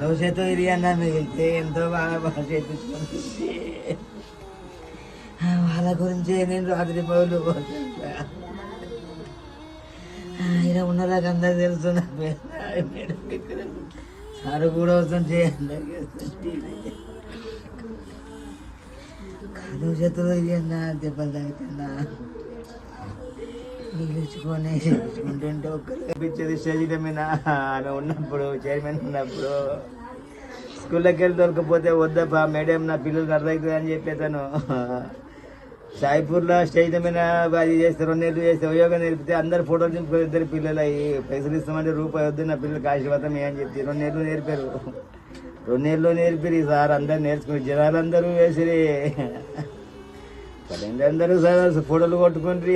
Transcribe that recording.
భవిష్యత్తు ఇది అన్న మిగిలితే ఎంతో బాగా భవిష్యత్తు ఉంటుంది. ఆ, వాళ్ళ గురించి నేను రాత్రి పౌలు ఇలా ఉన్న నాకు అందరు తెలుసు నా పేరు నా మేడం ఇక్కడ సారు కూడా వస్తాం చేయండి కాదు చేతులు ఇది అన్న దెబ్బలు తాగుతున్నా నిలుచుకొని నిలుచుకుంటుంటే ఒక్కరు. పిచ్చేది మీద ఆమె ఉన్నప్పుడు చైర్మన్ ఉన్నప్పుడు. స్కూల్లోకి వెళ్ళి దొరకపోతే వద్దప్పా మేడం నా పిల్లలకి అర్థమవుతుంది అని చెప్పేతాను సాయిపూర్లో స్టేజ్ మీద అది చేస్తే రెండు నెలలు చేస్తే ఉపయోగం నేర్పితే అందరు ఫోటోలు దింపుకొని ఇద్దరు పిల్లలు అయ్యి పైసలు ఇస్తామంటే రూపాయి వద్దు నా పిల్లలకి ఆశీర్వాదం అని చెప్పి రెండు నెలలు నేర్పారు. రెండు నెలలు నేర్పిరి సార్ అందరు నేర్చుకుని జనాలు అందరూ వేసిరి అందరూ సార్ ఫోటోలు కొట్టుకుంటారు